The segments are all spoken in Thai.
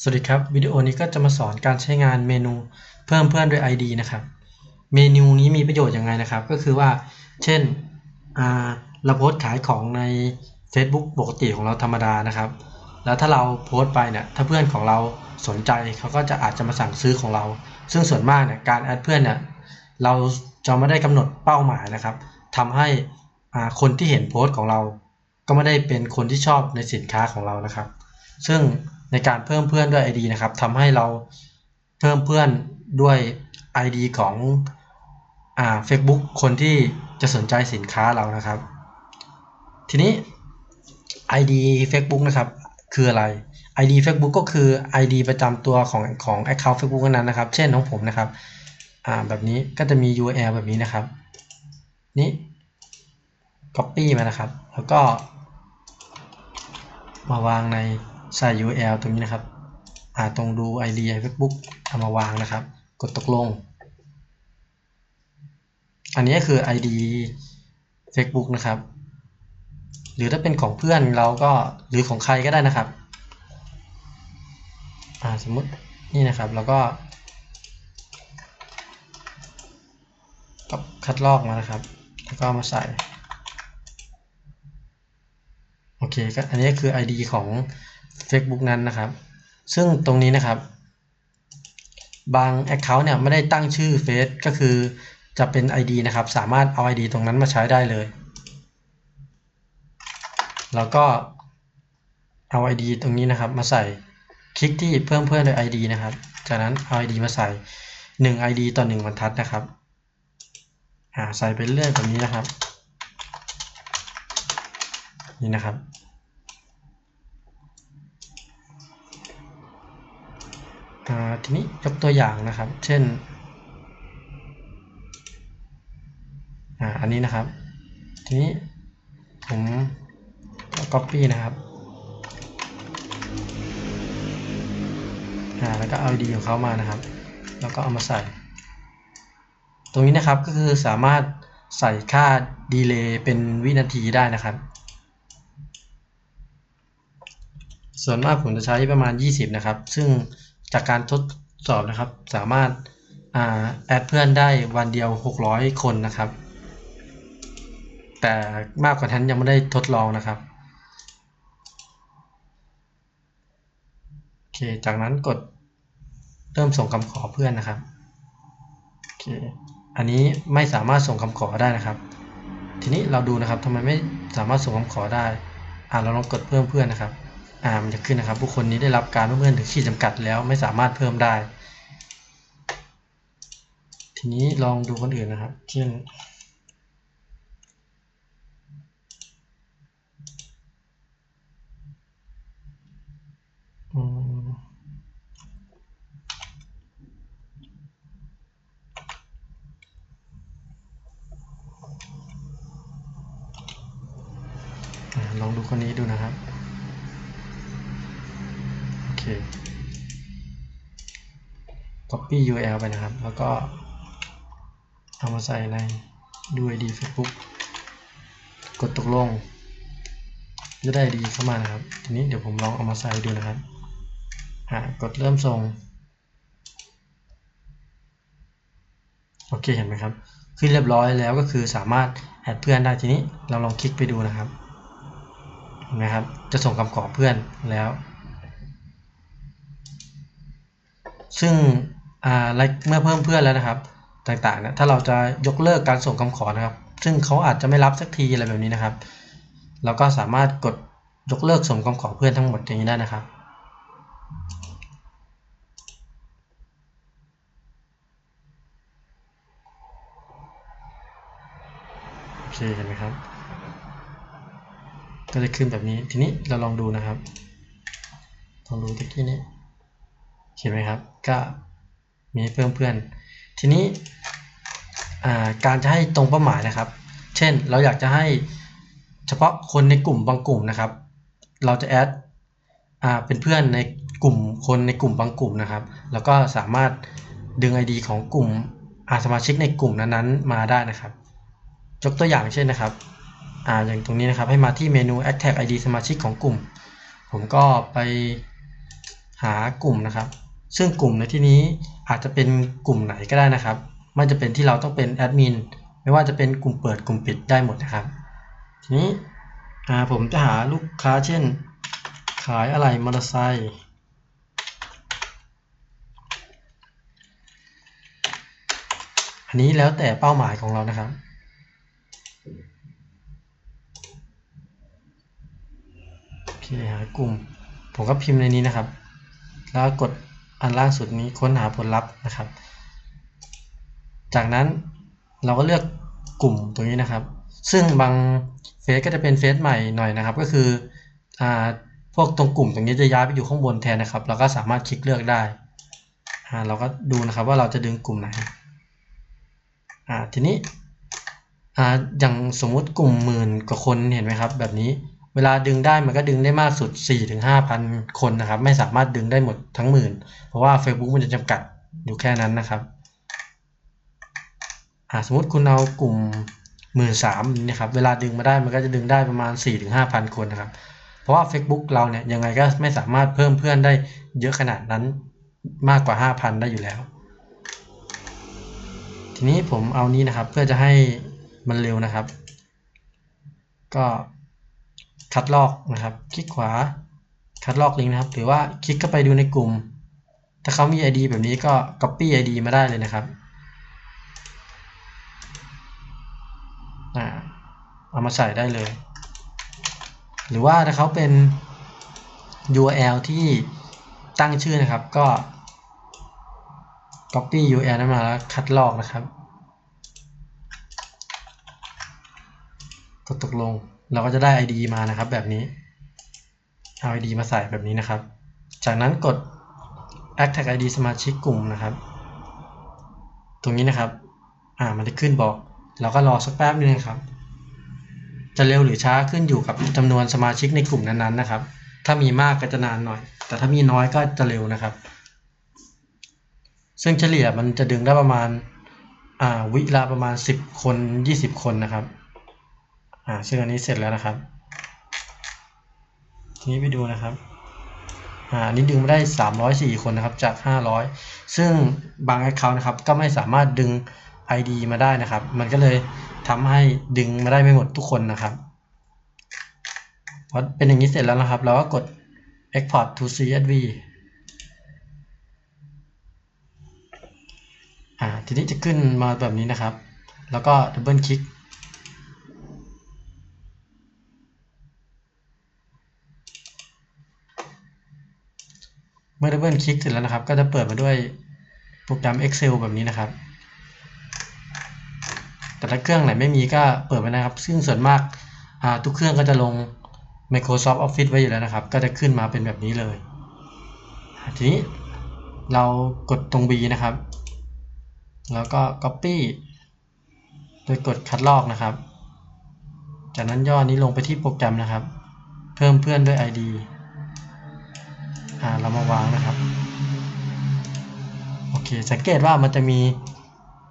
สวัสดีครับ วิดีโอนี้ก็จะมาสอนการใช้งานเมนูเพิ่มเพื่อนด้วย ID นะครับ เมนูนี้มีประโยชน์ยังไงนะครับ ก็คือว่า เช่นเราโพสต์ขายของใน Facebook ปกติของเราธรรมดานะครับ แล้วถ้าเราโพสต์ไปเนี่ยถ้าเพื่อนของเราสนใจเขาก็จะอาจจะมาสั่งซื้อของเรา ซึ่งส่วนมากเนี่ยการแอดเพื่อนเนี่ยเราจะไม่ได้กำหนดเป้าหมายนะครับทำให้คนที่เห็นโพสต์ของเรา ก็ไม่ได้เป็นคนที่ชอบในสินค้าของเรานะครับ ซึ่ง ในการเพิ่มเพื่อนด้วย ID นะครับทำให้เราเพิ่มเพื่อนด้วย ID ของอ่า Facebook คนที่จะสนใจสินค้าเรานะครับ ทีนี้ ID Facebook นะครับ คืออะไร ID Facebook ก็คือ ID ประจำตัวของของ Account Facebook นั้นนะครับ เช่นของผมนะครับ อ่าแบบนี้ก็จะมี URL แบบนี้นะครับ นี่ Copy มานะครับ แล้วก็มาวางใน ใส่ URL ตรงนี้นะครับอ่าตรงดู ID Facebook เอามาวางนะครับ กดตกลง อันนี้คือ ID Facebook นะครับ หรือถ้าเป็นของเพื่อนเราก็หรือของใครก็ได้นะครับอ่าสมมตินี่นะครับแล้วก็ก็คัดลอกมานะครับ แล้วก็มาใส่ โอเคก็อันนี้คือ ID ของ Facebook นั้นนะครับ ซึ่งตรงนี้นะครับ บาง Account เนี่ยไม่ได้ตั้งชื่อเฟซก็คือจะเป็น ID นะครับ สามารถเอา ID ตรงนั้นมาใช้ได้เลย แล้วก็เอา ID ตรงนี้นะครับ มาใส่คลิกที่เพิ่มเพื่อนโดย ID นะครับ จากนั้นเอา ID มาใส่ 1 ID ต่อ 1บรรทัดนะครับใส่ไปเรื่อยแบบนี้นะครับ นี่นะครับ อ่า ทีนี้ยกตัวอย่างนะครับ เช่นออันนี้นะครับ ทีนี้ผม copy นะครับแล้วก็เอา ID ของเขามานะครับ แล้วก็เอามาใส่ ตรงนี้นะครับก็คือสามารถใส่ค่าดีเลย์เป็นวินาทีได้นะครับ ส่วนมากผมจะใช้ประมาณ 20 นะครับ ซึ่ง จากการทดสอบนะครับ สามารถแอดเพื่อนได้วันเดียว 600 คนนะครับ แต่มากกว่านั้นยังไม่ได้ทดลองนะครับโอเคจากนั้นกดเริ่มส่งคำขอเพื่อนนะครับโอเคอันนี้ไม่สามารถส่งคำขอได้นะครับ ทีนี้เราดูนะครับทำไมไม่สามารถส่งคำขอได้อ่าเราลองกดเพิ่มเพื่อนนะครับ อ่ามันจะขึ้นนะครับผู้คนนี้ได้รับการเพิ่มเพื่อนถึงขีดจำกัดแล้วไม่สามารถเพิ่มได้ ทีนี้ลองดูคนอื่นนะครับ เช่นอ่าลองดูคนนี้ดูนะครับ copy URL ไปนะครับ แล้วก็เอามาใส่ในดู ID Facebook กดตกลง จะได้ดีเข้ามานะครับ ทีนี้เดี๋ยวผมลองเอามาใส่ดูนะครับกดเริ่มส่ง โอเคเห็นไหมครับ ขึ้นเรียบร้อยแล้วก็คือสามารถแอดเพื่อนได้ทีนี้เราลองคลิกไปดูนะครับเห็นไหมครับ จะส่งคำขอเพื่อนแล้ว ซึ่งเมื่อเพิ่มเพื่อนแล้วนะครับ ต่างๆนะถ้าเราจะยกเลิกการส่งคำขอนะครับ ซึ่งเขาอาจจะไม่รับสักทีอะไรแบบนี้นะครับ เราก็สามารถกดยกเลิกส่งคำขอเพื่อนทั้งหมดอย่างนี้ได้นะครับโอเคเห็นไหมครับก็จะขึ้นแบบนี้ทีนี้เราลองดูนะครับลองดูตะกี้นี้ เห็นไหมครับ ก็มีเพิ่มเพื่อน ทีนี้การจะให้ตรงเป้าหมายนะครับ เช่นเราอยากจะให้เฉพาะคนในกลุ่มบางกลุ่มนะครับ เราจะแอดเป็นเพื่อนในกลุ่มคนในกลุ่มบางกลุ่มนะครับ แล้วก็สามารถดึง ID ของกลุ่มอาสมาชิกในกลุ่มนั้นๆมาได้นะครับ ยกตัวอย่างเช่นนะครับอ่าอย่างตรงนี้นะครับให้มาที่เมนู Add Tag ID สมาชิกของกลุ่ม ผมก็ไปหากลุ่มนะครับ ซึ่งกลุ่มในที่นี้อาจจะเป็นกลุ่มไหนก็ได้นะครับ ไม่จะเป็นที่เราต้องเป็นแอดมินไม่ว่าจะเป็นกลุ่มเปิดกลุ่มปิดได้หมดนะครับ ทีนี้ผมจะหาลูกค้าเช่น ขายอะไหล่มอเตอร์ไซค์อันนี้แล้วแต่เป้าหมายของเรานะครับโอเคหากลุ่ม ผมก็พิมพ์ในนี้นะครับ แล้วกด อันล่าสุดนี้ค้นหาผลลัพธ์นะครับ จากนั้นเราก็เลือกกลุ่มตรงนี้นะครับ ซึ่งบางเฟซก็จะเป็นเฟซใหม่หน่อยนะครับ ก็คืออพวกตรงกลุ่มตรงนี้จะย้ายไปอยู่ข้างบนแทนนะครับ เราก็สามารถคลิกเลือกได้ เราก็ดูนะครับว่าเราจะดึงกลุ่มไหนทีนี้ออย่างสมมุติกลุ่มหมื่นกว่าคนเห็นไหมครับ แบบนี้ เวลาดึงได้มันก็ดึงได้มากสุด 4-5,000 คนนะครับ ไม่สามารถดึงได้หมดทั้งหมื่น เพราะว่า Facebook มันจะจำกัดอยู่แค่นั้นนะครับอ่าสมมติคุณเอากลุ่มหมื่นสามนี่ครับ เวลาดึงมาได้มันก็จะดึงได้ประมาณ 4-5,000 คนนะครับ เพราะว่า Facebook เราเนี่ยยังไงก็ไม่สามารถเพิ่มเพื่อนได้เยอะขนาดนั้นมากกว่า 5,000 ได้อยู่แล้ว ทีนี้ผมเอานี้นะครับเพื่อจะให้มันเร็วนะครับ ก็ คัดลอกนะครับ คลิกขวาคัดลอกลิงก์นะครับ หรือว่าคลิกเข้าไปดูในกลุ่ม ถ้าเขามี ID แบบนี้ก็ copy ID มาได้เลยนะครับเอามาใส่ได้เลย หรือว่าถ้าเขาเป็น URL ที่ตั้งชื่อนะครับก็ copy URL นั้นมาแล้วคัดลอกนะครับ กดตกลง เราก็จะได้ ID มานะครับ แบบนี้ เอา ID มาใส่แบบนี้นะครับ จากนั้นกด Add Tag ID สมาชิกกลุ่มนะครับ ตรงนี้นะครับ อ่า มันจะขึ้นบอก เราก็รอสักแป๊บนึงครับ จะเร็วหรือช้าขึ้นอยู่กับจำนวนสมาชิกในกลุ่มนั้นๆนะครับ ถ้ามีมากก็จะนานหน่อย แต่ถ้ามีน้อยก็จะเร็วนะครับ ซึ่งเฉลี่ยมันจะดึงได้ประมาณ อ่า วิละประมาณ 10 คน 20 คนนะครับ อ่าซึ่งอันนี้เสร็จแล้วนะครับ ทีนี้ไปดูนะครับอ่านี้ดึงมาได้ 304 คนนะครับจาก 500 ซึ่งบาง Account นะครับก็ไม่สามารถดึง ID มาได้นะครับ มันก็เลยทำให้ดึงมาได้ไม่หมดทุกคนนะครับพอเป็นอย่างนี้เสร็จแล้วนะครับ เราก็กด export to CSV อ่าทีนี้จะขึ้นมาแบบนี้นะครับ แล้วก็ดับเบิลคลิก มื่อดับเบิลคลิกเสร็จแล้วนะครับ ก็จะเปิดมาด้วยโปรแกรม Excel แบบนี้นะครับ แต่ถ้าเครื่องไหนไม่มีก็เปิดไว้นะครับ ซึ่งส่วนมากทุกเครื่องก็จะลง Microsoft Office ไว้อยู่แล้วนะครับ ก็จะขึ้นมาเป็นแบบนี้เลย ทีนี้เรากดตรง B นะครับ แล้วก็ Copy โดยกดคัดลอกนะครับ จากนั้นย่อนี้ลงไปที่โปรแกรมนะครับ เพิ่มเพื่อนด้วย ID อ่าเรามาวางนะครับโอเคสังเกตว่ามันจะมี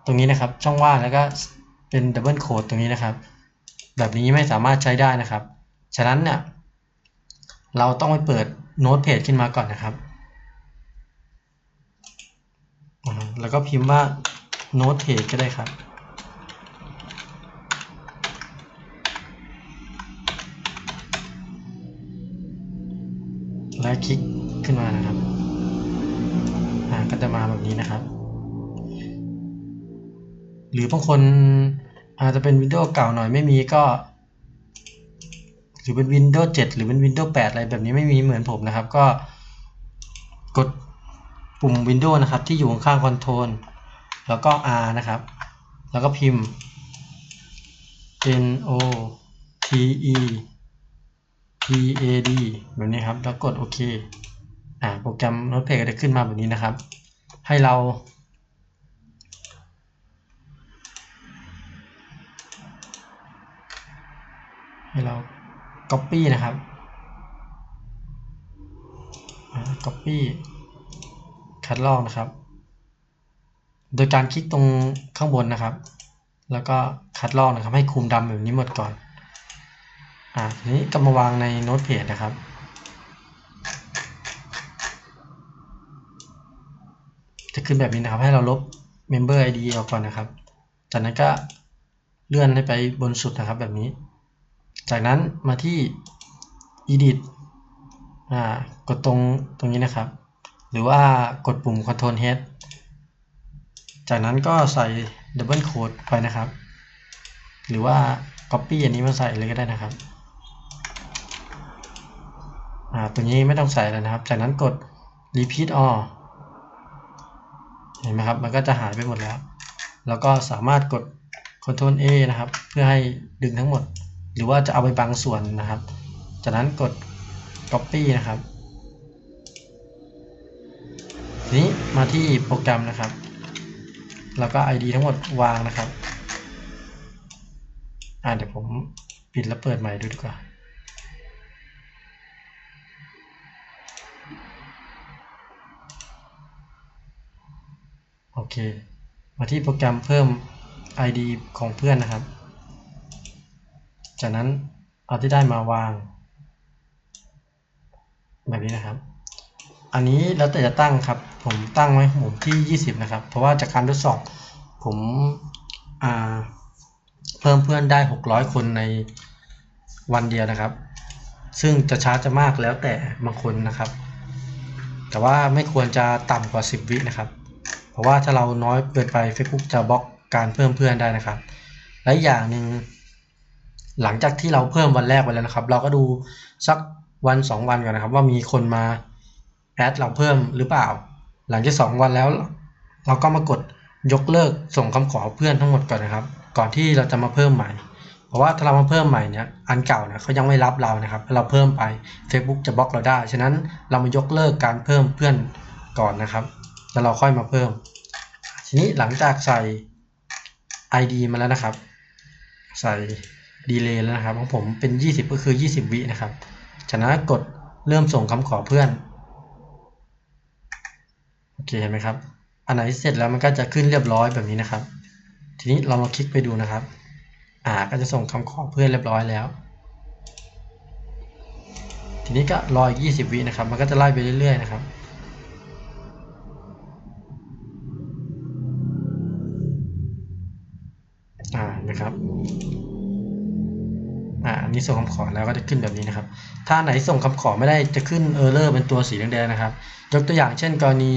ตรงนี้นะครับ ช่องว่างแล้วก็เป็นดับเบิลโคดตรงนี้นะครับ แบบนี้ไม่สามารถใช้ได้นะครับ ฉะนั้นเนี่ยเราต้องไปเปิดโน้ตเพจขึ้นมาก่อนนะครับ แล้วก็พิมพ์ว่าโน้ตเพจก็ได้ครับและคลิก ขึ้นมานะครับ อ่าก็จะมาแบบนี้นะครับ หรือบางคนอาจจะเป็นวิดีโอเก่าหน่อยไม่มีก็ หรือเป็น Windows 7 หรือเป็น Windows 8 อะไรแบบนี้ไม่มีเหมือนผมนะครับ ก็กดปุ่ม Windows นะครับที่อยู่ข้างๆ Control แล้วก็ R นะครับ แล้วก็พิมพ์ N O T E P A D แบบนี้ครับ แล้วกดโอเค อ่าโปรแกรม Notepad ก็จะขึ้นมาแบบนี้นะครับ ให้เรา ให้เรา Copy นะครับ Copy คัดลอกนะครับ โดยการคลิกตรงข้างบนนะครับ แล้วก็คัดลอกนะครับ ให้คุมดำแบบนี้หมดก่อน อ่าทีนี้ก็มาวางในโน้ตเพจนะครับ จะขึ้นแบบนี้นะครับ ให้เราลบ member id ออกก่อนนะครับ จากนั้นก็เลื่อนให้ไปบนสุดนะครับแบบนี้ จากนั้นมาที่ edit อ่ากดตรงตรงนี้นะครับ หรือว่ากดปุ่ม control h จากนั้นก็ใส่ double code ไปนะครับ หรือว่า copy อันนี้มาใส่เลยก็ได้นะครับอ่าตัวนี้ไม่ต้องใส่แล้วนะครับ จากนั้นกด repeat all เห็นไหมครับ มันก็จะหายไปหมดแล้ว แล้วก็สามารถกด Ctrl A นะครับ เพื่อให้ดึงทั้งหมด หรือว่าจะเอาไปบางส่วนนะครับ จากนั้นกด copy นะครับ นี้มาที่โปรแกรมนะครับ แล้วก็ ID ทั้งหมดวางนะครับ อ่าเดี๋ยวผมปิดแล้วเปิดใหม่ดูดีกว่า อเค มาที่โปรแกรมเพิ่ม ID ของเพื่อนนะครับ จากนั้นเอาที่ได้มาวาง แบบนี้นะครับ อันนี้แล้วแต่จะตั้งครับ ผมตั้งไว้ผมที่ 20 นะครับ เพราะว่าจากการทดสอบผมเพิ่มเพื่อนได้ 600 คนในวันเดียวนะครับ ซึ่งจะช้าจะมากแล้วแต่บางคนนะครับ แต่ว่าไม่ควรจะต่ำกว่า 10 วินะครับ เพราะว่าถ้าเราน้อยเกินไป Facebook จะบล็อกการเพิ่มเพื่อนได้นะครับ และอย่างหนึ่งหลังจากที่เราเพิ่มวันแรกไปแล้วนะครับ เราก็ดูสักวัน 2 วันก่อนนะครับ ว่ามีคนมาแอดเราเพิ่มหรือเปล่า หลังจาก 2 วันแล้ว เราก็มากดยกเลิกส่งคำขอเพื่อนทั้งหมดก่อนนะครับ ก่อนที่เราจะมาเพิ่มใหม่ เพราะว่าถ้าเรามาเพิ่มใหม่เนี่ยอันเก่าเนี่ยเขายังไม่รับเรานะครับ เราเพิ่มไป Facebook จะบล็อกเราได้ ฉะนั้นเรามายกเลิกการเพิ่มเพื่อนก่อนนะครับ แล้วเราค่อยมาเพิ่ม ทีนี้หลังจากใส่ ID มาแล้วนะครับ ใส่ดีเลย์แล้วนะครับของผมเป็น 20 ก็คือ 20 วินะครับจากนั้นกดเริ่มส่งคำขอเพื่อนโอเคเห็นไหมครับ อันไหนเสร็จแล้วมันก็จะขึ้นเรียบร้อยแบบนี้นะครับ ทีนี้เรามาคลิกไปดูนะครับ อ่าก็จะส่งคำขอเพื่อนเรียบร้อยแล้ว ทีนี้ก็รออีก 20 วินะครับ มันก็จะไล่ไปเรื่อยๆนะครับ นี้ส่งคำขอแล้วก็จะขึ้นแบบนี้นะครับ ถ้าไหนส่งคำขอไม่ได้จะขึ้นเออร์เลอร์เป็นตัวสีแดงๆนะครับ ยกตัวอย่างเช่น กรณี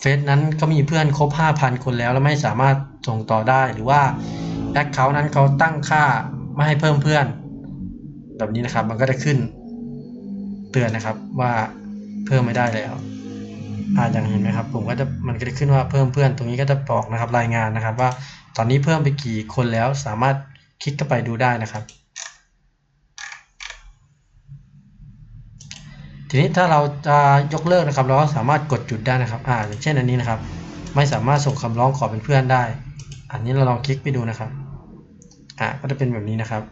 เฟซนั้นเขามีเพื่อนครบ 5,000 คนแล้วแล้วไม่สามารถส่งต่อได้หรือว่าแอคเคาท์นั้นเขาตั้งค่าไม่ให้เพิ่มเพื่อน แบบนี้นะครับ มันก็จะขึ้นเตือนนะครับว่าเพิ่มไม่ได้แล้วอ่าอย่างเห็นไหมครับ ผมก็จะมันก็จะขึ้นว่าเพิ่มเพื่อน ตรงนี้ก็จะบอกนะครับรายงานนะครับ ว่าตอนนี้เพิ่มไปกี่คนแล้วสามารถคลิกเข้าไปดูได้นะครับ ทีนี้ถ้าเราจะยกเลิกนะครับ เราก็สามารถกดจุดได้นะครับ อ่าอย่างเช่นอันนี้นะครับ ไม่สามารถส่งคำร้องขอเป็นเพื่อนได้ อันนี้เราลองคลิกไปดูนะครับ อ่าก็จะเป็นแบบนี้นะครับ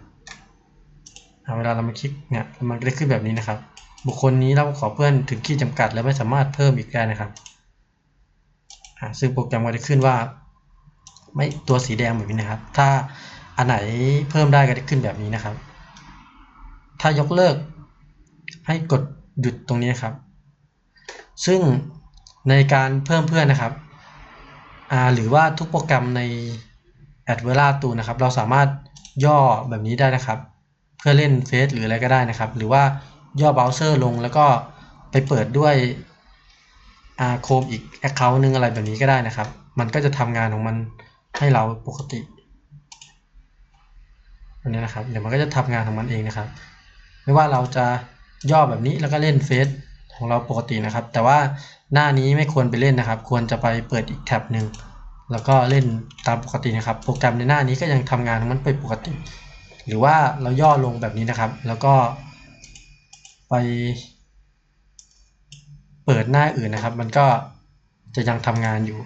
เวลาเรามาคลิกเนี่ยมันจะขึ้นแบบนี้นะครับ บุคคลนี้เราขอเพื่อนถึงขีดจำกัด แล้วไม่สามารถเพิ่มอีกได้นะครับอ่าซึ่งโปรแกรมก็จะขึ้นว่า ไม่ตัวสีแดงแบบนี้นะครับ ถ้าอันไหนเพิ่มได้ก็จะขึ้นแบบนี้นะครับ ถ้ายกเลิกให้กด หยุดตรงนี้ครับ ซึ่งในการเพิ่มเพื่อนนะครับหรือว่าทุกโปรแกรมใน a d v e r a ตูนะครับ เราสามารถย่อแบบนี้ได้นะครับ เพื่อเล่นเฟซหรืออะไรก็ได้นะครับ หรือว่าย่อเบราว์เซอร์ลงแล้วก็ไปเปิดด้วยอาโคมอีก Account นึงอะไรแบบนี้ก็ได้นะครับ มันก็จะทำงานของมันให้เราปกติอันนี้นะครับ เดี๋ยวมันก็จะทำงานของมันเองนะครับ ไม่ว่าเราจะ ย่อแบบนี้แล้วก็เล่นเฟซของเราปกตินะครับ แต่ว่าหน้านี้ไม่ควรไปเล่นนะครับ ควรจะไปเปิดอีกแท็บหนึ่งแล้วก็เล่นตามปกตินะครับ โปรแกรมในหน้านี้ก็ยังทำงานของมันไปปกติ หรือว่าเราย่อลงแบบนี้นะครับ แล้วก็ไป เปิดหน้าอื่นนะครับ มันก็จะยังทำงานอยู่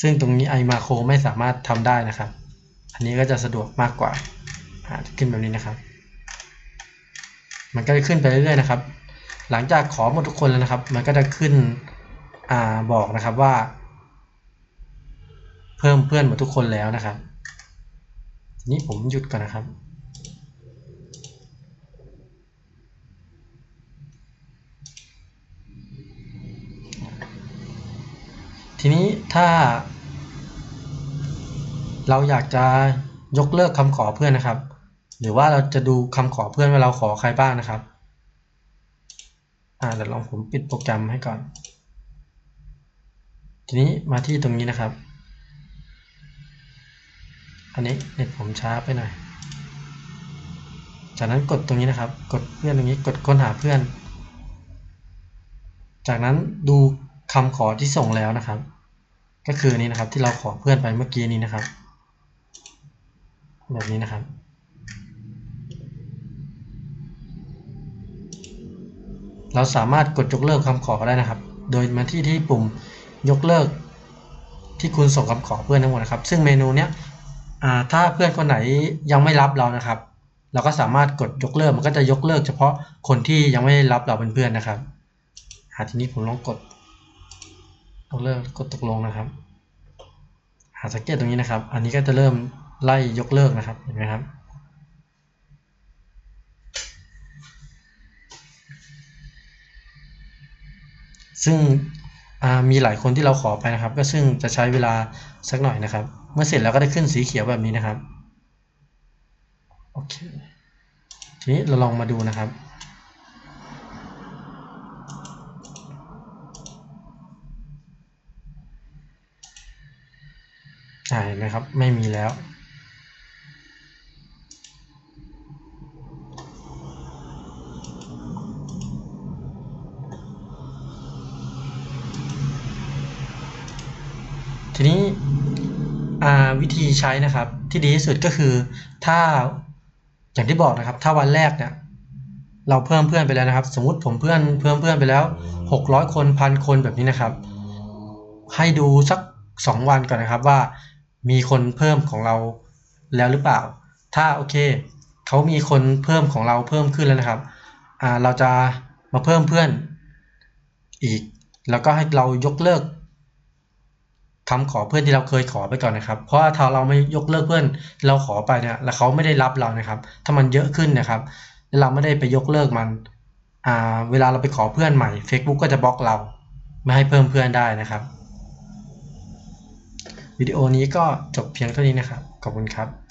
ซึ่งตรงนี้ iMacro ไม่สามารถทำได้นะครับ อันนี้ก็จะสะดวกมากกว่า ขึ้นแบบนี้นะครับ มันก็จะขึ้นไปเรื่อยๆนะครับ หลังจากขอหมดทุกคนแล้วนะครับ มันก็จะขึ้นอบอกนะครับว่า เพิ่มเพื่อนหมดทุกคนแล้วนะครับทีนี้ผมหยุดก่อนนะครับทีนี้ถ้า เราอยากจะยกเลิกคำขอเพื่อนนะครับ หรือว่าเราจะดูคำขอเพื่อนว่าเราขอใครบ้างนะครับ อ่าเดี๋ยวลองผมปิดโปรแกรมให้ก่อน ทีนี้มาที่ตรงนี้นะครับ อันนี้เน็ตผมช้าไปหน่อย จากนั้นกดตรงนี้นะครับ กดเพื่อนตรงนี้ กดค้นหาเพื่อน จากนั้นดูคำขอที่ส่งแล้วนะครับ ก็คือนนี้นะครับที่เราขอเพื่อนไปเมื่อกี้นี้นะครับ แบบนี้นะครับ เราสามารถกดยกเลิกคำขอได้นะครับ โดยมาที่ที่ปุ่มยกเลิกที่คุณส่งคำขอเพื่อนทั้งหมดนะครับ ซึ่งเมนูเนี้ยถ้าเพื่อนคนไหนยังไม่รับเรานะครับ เราก็สามารถกดยกเลิกมันก็จะยกเลิก เฉพาะคนที่ยังไม่รับเราเป็นเพื่อนนะครับหาทีนี้ผมลองกดยกเลิกกดตกลงนะครับ หาสังเกตตรงนี้นะครับ อันนี้ก็จะเริ่มไล่ยกเลิกนะครับเห็นไหมครับ ซึ่งมีหลายคนที่เราขอไปนะครับ ก็ซึ่งจะใช้เวลาสักหน่อยนะครับ เมื่อเสร็จแล้วก็ได้ขึ้นสีเขียวแบบนี้นะครับโอเคทีนี้เราลองมาดูนะครับอ่าเห็นไหมครับไม่มีแล้ว ทีนี้อ่ ใช้นะครับ ที่ดีที่สุดก็คือถ้าอย่างที่บอกนะครับ ถ้าวันแรกเนี่ยเราเพิ่มเพื่อนไปแล้วนะครับ สมมติผมเพื่อนเพิ่มเพื่อนไปแล้ว 600 คนพันคนแบบนี้นะครับ ให้ดูสัก 2 วันก่อนนะครับว่ามีคนเพิ่มของเราแล้วหรือเปล่า ถ้าโอเคเขามีคนเพิ่มของเราเพิ่มขึ้นแล้วนะครับอ่าเราจะมาเพิ่มเพื่อนอีก แล้วก็ให้เรายกเลิก คำขอเพื่อนที่เราเคยขอไปก่อนนะครับ เพราะถ้าเราไม่ยกเลิกเพื่อนเราขอไปเนี่ยแล้วเขาไม่ได้รับเรานะครับ ถ้ามันเยอะขึ้นนะครับแล้วเราไม่ได้ไปยกเลิกมันอ่าเวลาเราไปขอเพื่อนใหม่ Facebook ก็จะบล็อกเรา ไม่ให้เพิ่มเพื่อนได้นะครับ วิดีโอนี้ก็จบเพียงเท่านี้นะครับ ขอบคุณครับ